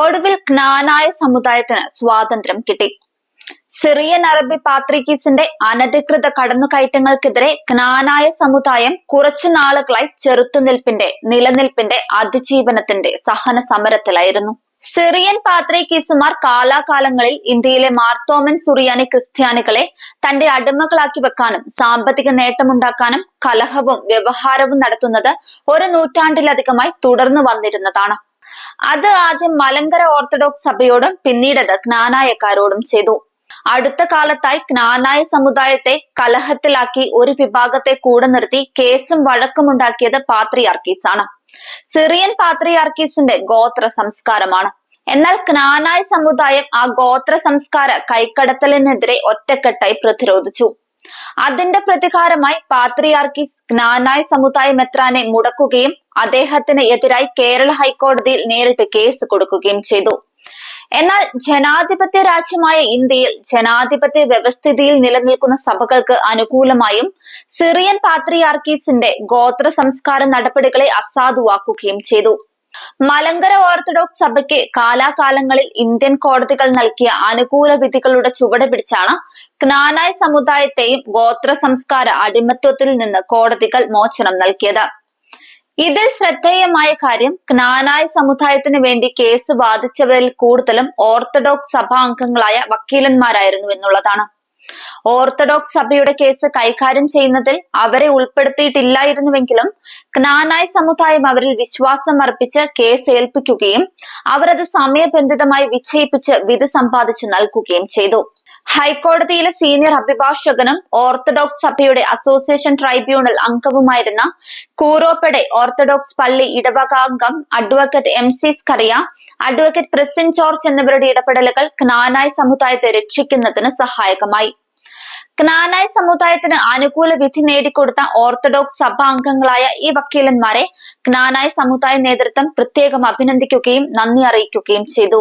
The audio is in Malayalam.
ഒടുവിൽ ജ്ഞാനായ സമുദായത്തിന് സ്വാതന്ത്ര്യം കിട്ടി. സിറിയൻ അറബി പാത്രിക്കീസിന്റെ അനധികൃത കടന്നുകയറ്റങ്ങൾക്കെതിരെ ജ്ഞാനായ സമുദായം കുറച്ചു നാളുകളായി ചെറുത്തുനിൽപ്പിന്റെ നിലനിൽപ്പിന്റെ അതിജീവനത്തിന്റെ സഹന സമരത്തിലായിരുന്നു. സിറിയൻ പാത്രിക്കീസുമാർ കാലാകാലങ്ങളിൽ ഇന്ത്യയിലെ മാർത്തോമൻ സുറിയാനി ക്രിസ്ത്യാനികളെ തന്റെ അടിമകളാക്കി വെക്കാനും സാമ്പത്തിക നേട്ടമുണ്ടാക്കാനും കലഹവും വ്യവഹാരവും നടത്തുന്നത് ഒരു നൂറ്റാണ്ടിലധികമായി തുടർന്നു വന്നിരുന്നതാണ്. അത് ആദ്യം മലങ്കര ഓർത്തഡോക്സ് സഭയോടും പിന്നീട് പിന്നീടത് ജ്ഞാനായക്കാരോടും ചെയ്തു. അടുത്ത കാലത്തായി ജ്ഞാനായ സമുദായത്തെ കലഹത്തിലാക്കി ഒരു വിഭാഗത്തെ കൂടെ നിർത്തി കേസും വഴക്കുമുണ്ടാക്കിയത് പാത്രിയാർക്കീസാണ്. സിറിയൻ പാത്രിയാർക്കീസിന്റെ ഗോത്ര സംസ്കാരമാണ്. എന്നാൽ ജ്ഞാനായ സമുദായം ആ ഗോത്ര സംസ്കാര കൈക്കടത്തലിനെതിരെ ഒറ്റക്കെട്ടായി പ്രതിരോധിച്ചു. അതിന്റെ പ്രതികാരമായി പാത്രിയാർക്കീസ് ജ്ഞാനായ സമുദായ മെത്രാനെ മുടക്കുകയും അദ്ദേഹത്തിന് എതിരായി കേരള ഹൈക്കോടതിയിൽ നേരിട്ട് കേസ് കൊടുക്കുകയും ചെയ്തു. എന്നാൽ ജനാധിപത്യ രാജ്യമായ ഇന്ത്യയിൽ ജനാധിപത്യ വ്യവസ്ഥിതിയിൽ നിലനിൽക്കുന്ന സഭകൾക്ക് അനുകൂലമായും സിറിയൻ പാത്രിയാർക്കീസിന്റെ ഗോത്ര സംസ്കാര നടപടികളെ അസാധുവാക്കുകയും ചെയ്തു. മലങ്കര ഓർത്തഡോക്സ് സഭയ്ക്ക് കാലാകാലങ്ങളിൽ ഇന്ത്യൻ കോടതികൾ നൽകിയ അനുകൂല വിധികളുടെ ചുവട് പിടിച്ചാണ് ജ്ഞാനായ സമുദായത്തെയും ഗോത്ര സംസ്കാര അടിമത്വത്തിൽ നിന്ന് കോടതികൾ മോചനം നൽകിയത്. ഇതിൽ ശ്രദ്ധേയമായ കാര്യം ജ്ഞാനായ സമുദായത്തിന് വേണ്ടി കേസ് വാദിച്ചവരിൽ കൂടുതലും ഓർത്തഡോക്സ് സഭാ അംഗങ്ങളായ വക്കീലന്മാരായിരുന്നു എന്നുള്ളതാണ്. ഓർത്തഡോക്സ് സഭയുടെ കേസ് കൈകാര്യം ചെയ്യുന്നതിൽ അവരെ ഉൾപ്പെടുത്തിയിട്ടില്ലായിരുന്നുവെങ്കിലും ക്നാനായ സമുദായം അവരിൽ വിശ്വാസം അർപ്പിച്ച് കേസ് ഏൽപ്പിക്കുകയും അവരത് സമയബന്ധിതമായി വിജയിപ്പിച്ച് വിധി സമ്പാദിച്ചു നൽകുകയും ചെയ്തു. ഹൈക്കോടതിയിലെ സീനിയർ അഭിഭാഷകനും ഓർത്തഡോക്സ് സഭയുടെ അസോസിയേഷൻ ട്രൈബ്യൂണൽ അംഗവുമായിരുന്ന കൂറോപ്പടെ ഓർത്തഡോക്സ് പള്ളി ഇടവക അംഗം advocate M C Skaria advocate പ്രിസിൻ George എന്നിവരുടെ ഇടപെടലുകൾ ക്നാനായ സമുദായത്തെ രക്ഷിക്കുന്നതിന് സഹായകമായി. ജ്ഞാനായ സമുദായത്തിന് അനുകൂല വിധി നേടിക്കൊടുത്ത ഓർത്തഡോക്സ് സഭാ അംഗങ്ങളായ ഈ വക്കീലന്മാരെ ക്നാനായ സമുദായ നേതൃത്വം പ്രത്യേകം അഭിനന്ദിക്കുകയും നന്ദി അറിയിക്കുകയും ചെയ്തു.